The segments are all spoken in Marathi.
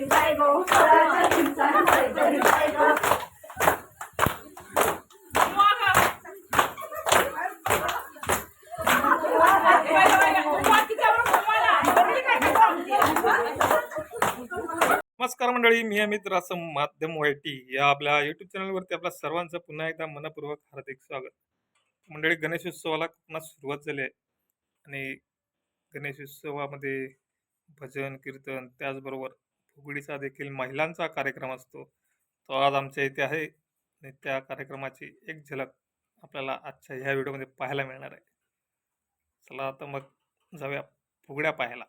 नमस्कार मंडळी मी अमित रासम माध्यम वायटी या आपल्या युट्यूब चॅनलवरती आपल्या सर्वांचं पुन्हा एकदा मनपूर्वक हार्दिक स्वागत. मंडळी गणेशोत्सवाला पुन्हा सुरुवात झाली आहे. आणि गणेशोत्सवामध्ये भजन कीर्तन त्याचबरोबर फुगडीचा देखील महिलांचा कार्यक्रम असतो. तो आज आमच्या इथे आहे. आणि त्या कार्यक्रमाची एक झलक आपल्याला आजच्या ह्या व्हिडिओमध्ये पाहायला मिळणार आहे. चला आता मग जाऊया फुगड्या पाहायला.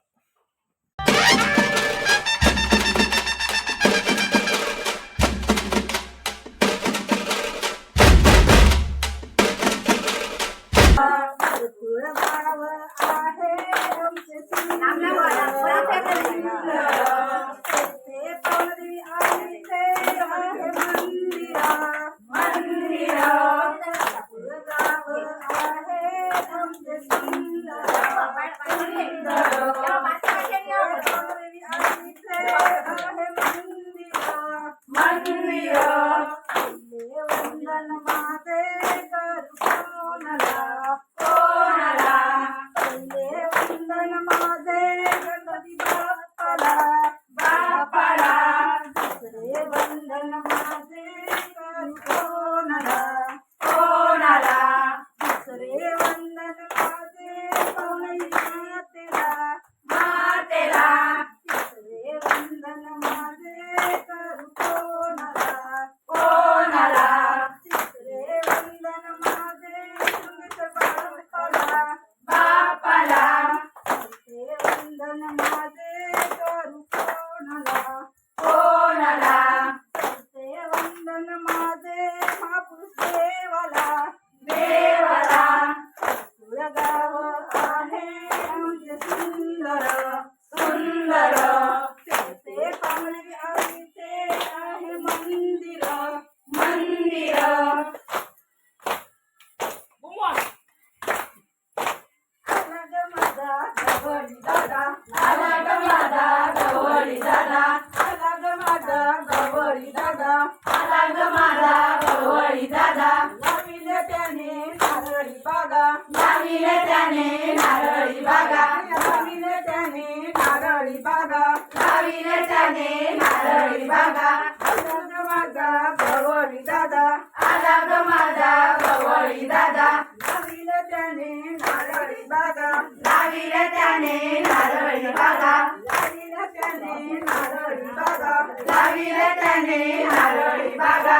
भवरी माझा भवरी दादा आला माझा भवरी दादा. लाविल त्याने नारळी बागा लाविल त्याने नारळी बागा. लाविल त्याने नारळी बागा. लाविल त्याने नारळी बागा.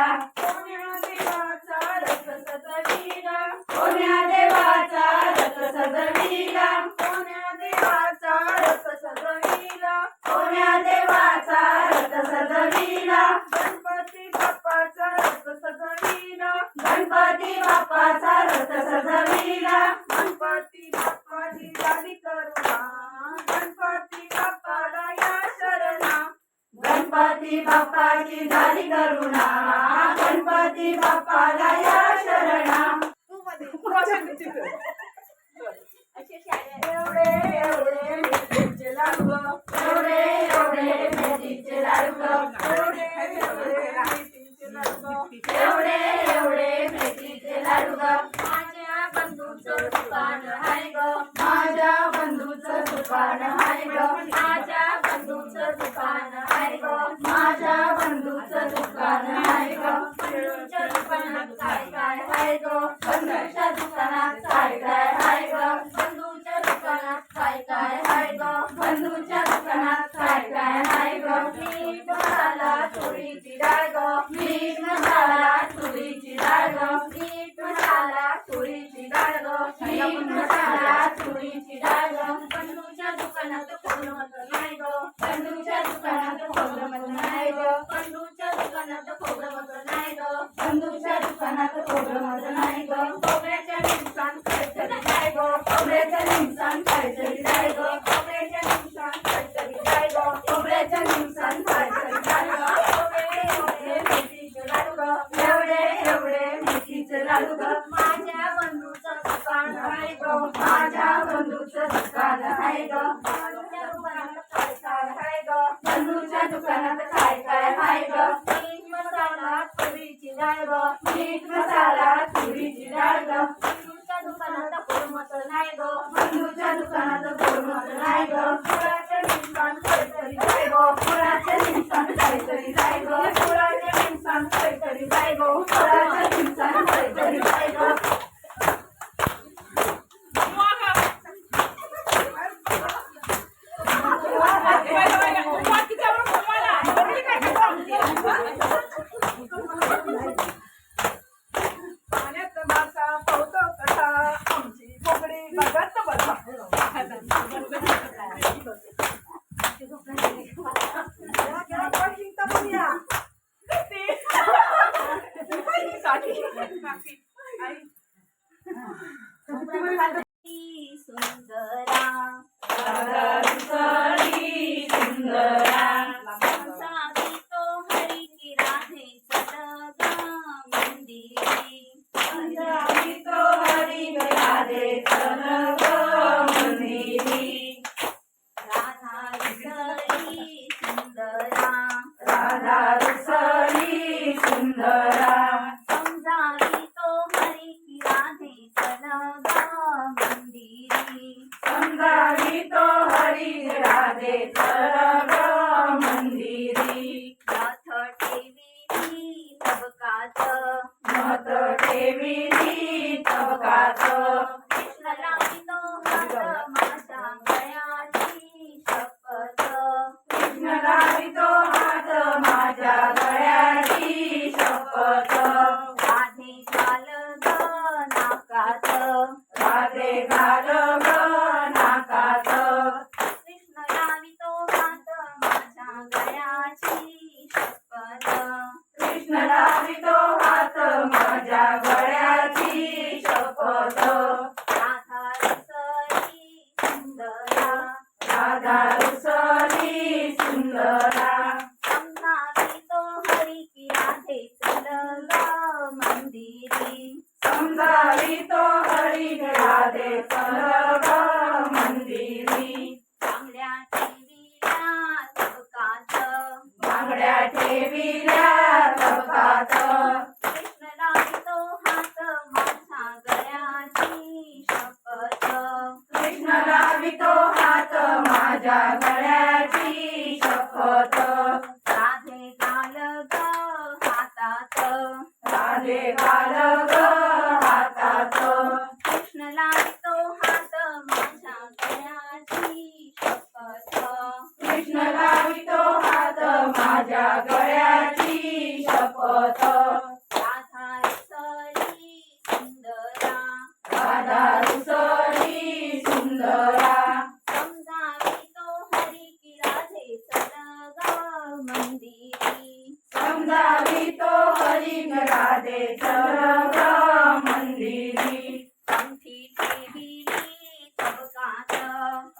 Gracias. ಕಾದ सुंदरी माझ्या गळ्याची शपथ राधा रसरी सुंदरा राधा रुसली सुंदरा समजावितो हरी की राधे चल ग मंदिरी समजावितो हरी राधे चल ग मंदिरी कंठी ठेविली तबकात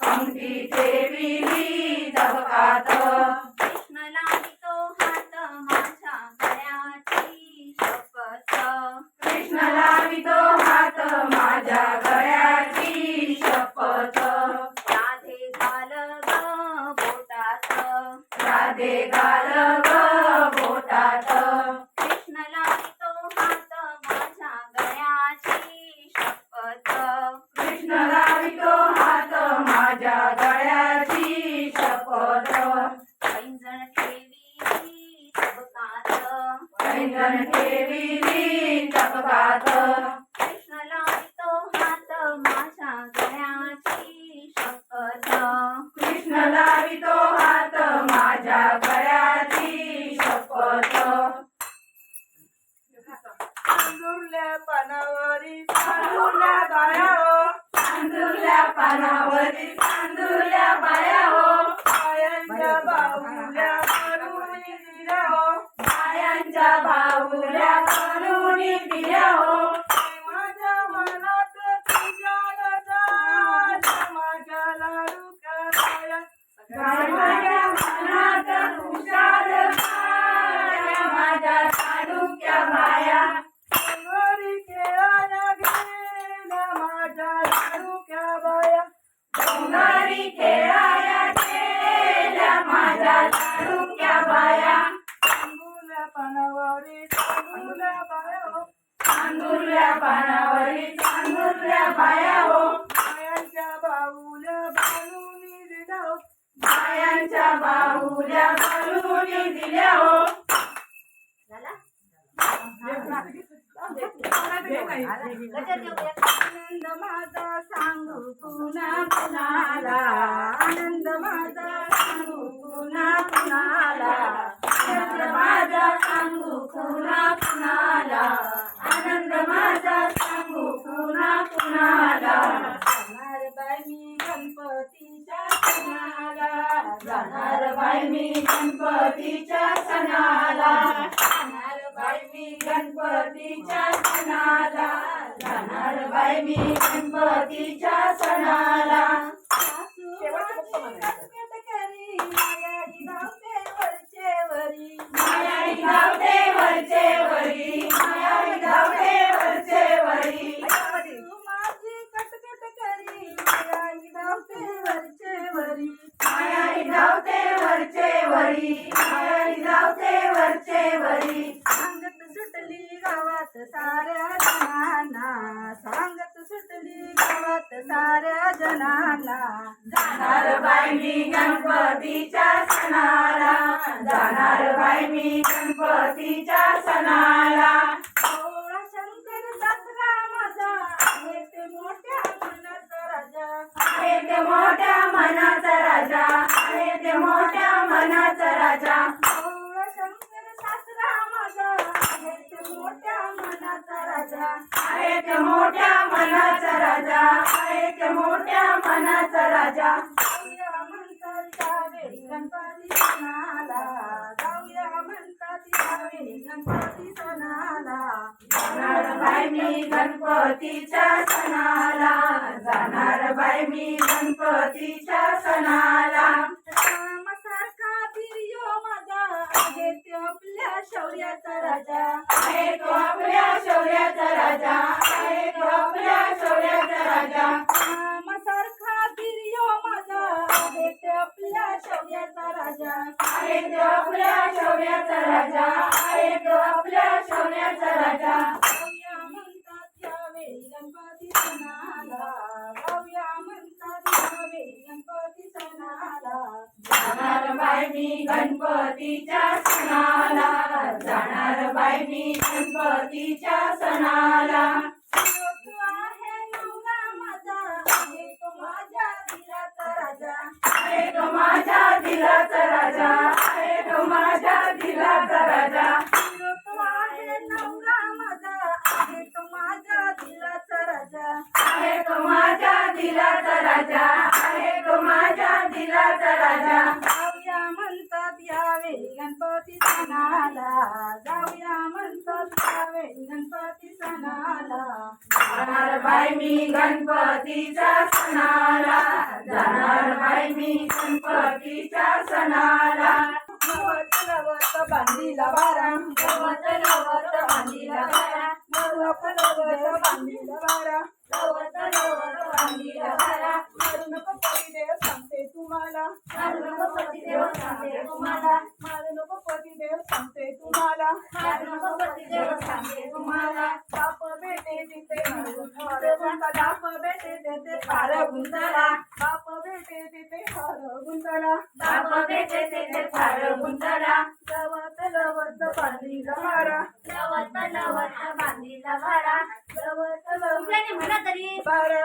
अंगठी ठेविली तबकात कृष्ण लावितो हात माझ्या गळ्याची शपथ कृष्ण लावितो हात माझ्या गळ्याची शपथ राधे घाल ग बोटात राधे घाल ग बोटात कृष्ण लावितो हात माझ्या सुखात कृष्ण लावितो हात माझ्या गळ्याची शपथ कृष्ण लावितो हात माझ्या गळ्याची शपथ तांदुरल्या पानावरी तांदुरल्या बाया हो तांदुरल्या पानावरी तांदुरल्या बाया हो. बायांच्या बाहुल्या करून दिल्या हो. बायांच्या बाहुल्या करून दिल्या हो. आनंद माझा सांगू पुन्हा कुणाला आनंद माझा सांगू पुन्हा कुणाला आनंद माझा सांगू पुन्हा कुणाला आनंद माझा सांगू पुन्हा कुणाला जाणार बाई मी गणपतीच्या सणाला जाणार बाई मी गणपतीच्या सणाला जाणार बाई मी गणपतीच्या मी गणपतीच्या सणाला साऱ्या जणांना जाणार बाई मी गणपतीच्या सणाला. जाणार बाई मी गणपतीच्या सणाला. सोळा शंकर दसरा माझा आहे ते मोठ्या मनाचा राजा. आहे ते मोठ्या मनाचा राजा. आहे ते मोठ्या आहे मोठ्या मनाचा राजा. आहे मोठ्या मनाचा राजा. जाऊया म्हणतात गणपती सणाला. जाऊया म्हणतात त्यावेळी गणपती सणाला. जाणार बाई मी गणपतीच्या सणाला. जाणार बाई मी गणपतीच्या सणाला. शौर्याचा राजा. आहे तो आपल्या शौर्याचा राजा. आहे तो आपल्या शौर्याचा राजा. गणपतीच्या सणाला जाणार बाई मी गणपतीच्या सणाला. आहे नवरा माझा आहे तो माझ्या दिलाचा राजा. आहे तो माझ्या दिलाचा राजा आहे तो माझ्या दिलाचा राजा. आहे नवरा माझा आहे तो माझ्या दिलाचा राजा. आहे तो माझ्या दिलाचा राजा आहे तो माझ्या दिलाचा राजा. गणपती सणाला. जाणार बाई मी गणपतीच्या सणाला. जाणार बाई मी गणपतीच्या सणाला. गवत बांधीला बारा. गवत बांधीला बारा. गवत बांधीला बारा. गवत बांधीला बारा. सांगते तुम्हाला. नको पतिदेव सांगते तुम्हाला. नको पतिदेव सांगते तुम्हाला. नको सांगते तुम्हाला. बाप बेटे तिथे बाप बेटे तिथे फार गुंतला. बाप बेटे तिथे हर गुंतला. बाप बेटे तेथे फार गुंतला. गवत बांधीला लवत बांधीला भारा लवत म्हणा तरी. बारा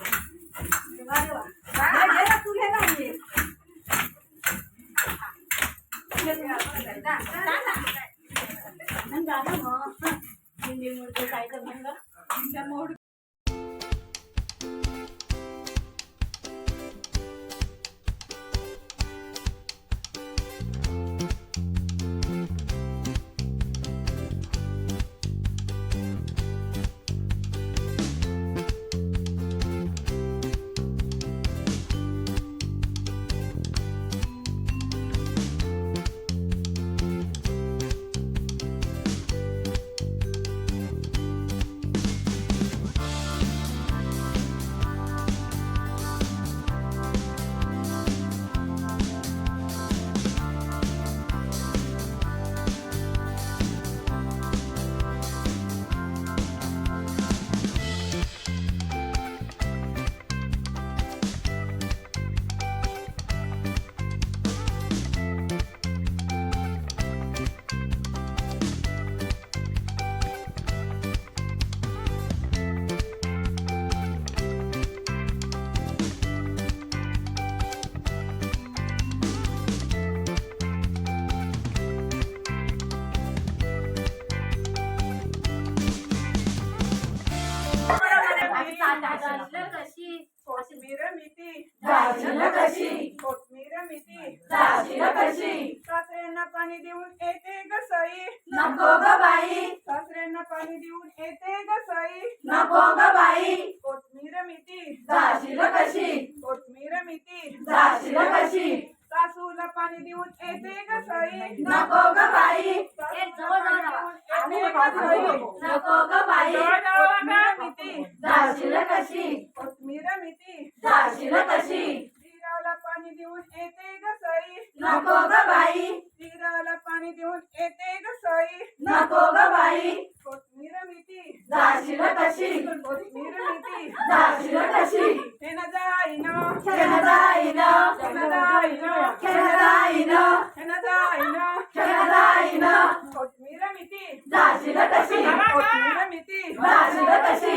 पाणी देऊन येते ग सई नको ग बाई कोथमीर मिठी जाशील कशी कोथमीर मिठी जाशील कशी सासूला पाणी देऊन येते ग सई नको ग बाई एक जवळ जवळ राहा. येते ग सई नको ग बाई कोथमीर मिठी जाशील कशी कोथमीर मिठी जाशील कशी जिराला पाणी देऊन येते ग सई नको ग बाई जिराला पाणी देऊन येते ग सई नको ग बाई कोथमीर मिठी जाशील कशी कोथमीर मिठी जाशील कशी हे न जाईन खेळ जाईन हे न जाईन खेळ जाईन हे न जाईन खेळ जाईन कोथमीर मिठी. जाशील कशी कोथमीर मिठी. जाशील कशी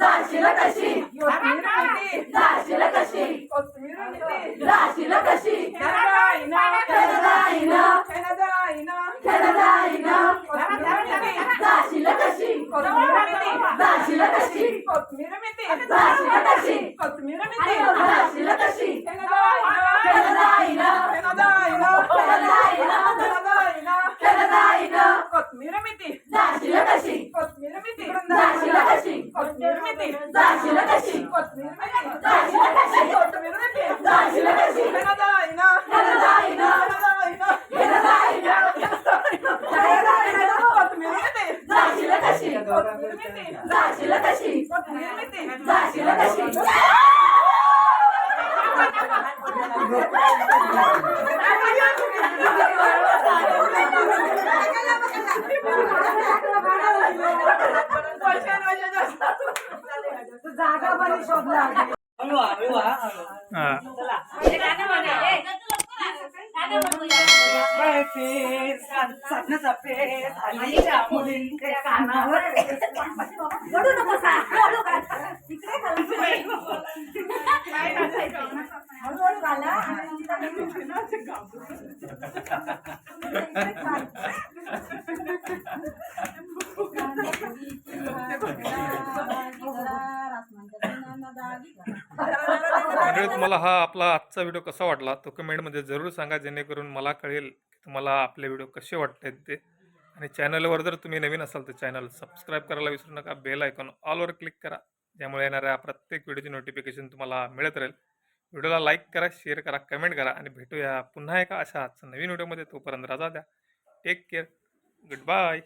जाशील कशी कोथमीर मिठी. जाशील कशी कोथमीर मिठी. जाशील कशी हे न जाईन खेळ जाईन हे न जाईन खेळ जाईन कोथमीर मिठी. जाशील कशी कोथमीर मिठी. जाशील कशी कोथमीर मिठी. जाशील कशी कोथमीर मिठी. जाशील कशी हे न जाईन खेळ जाईन हे न जाईन खेळ जाईन हे न जाईन खेळ जाईन कोथमीर मिठी जाशील कशी कोथमीर मिठी जाशील कशी कोथमीर मिठी जाशील कशी कोथमीर मिठी जाशील कशी कोथमीर मिठी जाशील कशी हे न जाईन खेळ जाईन हे न जाईन खेळ जाईन कोथमीर मिठी जाशील कशी कोथमीर मिठी जाशील कशी कोथमीर मिठी जाशील कशी जागा पण शोधला हा हे गाणं म्हणा, हे. गाणं म्हणूया. रडू नकोस हा. रडू का? इकडे घाला. हळूहळू घाला आणि तिला मंडळी तुम्हाला हा आपला आजचा व्हिडिओ कसा वाटला? तो कमेंटमध्ये जरूर सांगा जेणेकरून मला कळेल की तुम्हाला आपले व्हिडिओ कसे वाटतात ते. आणि चॅनलवर जर तुम्ही नवीन असाल तर चॅनल सबस्क्राईब करायला विसरू नका. बेल आयकॉन ऑलवर क्लिक करा. त्यामुळे येणाऱ्या प्रत्येक व्हिडिओची नोटिफिकेशन तुम्हाला मिळत राहील. व्हिडिओला लाईक करा शेअर करा कमेंट करा आणि भेटूया पुन्हा एका अशाच नवीन व्हिडिओमध्ये. तोपर्यंत राजा द्या. Take care. Good bye.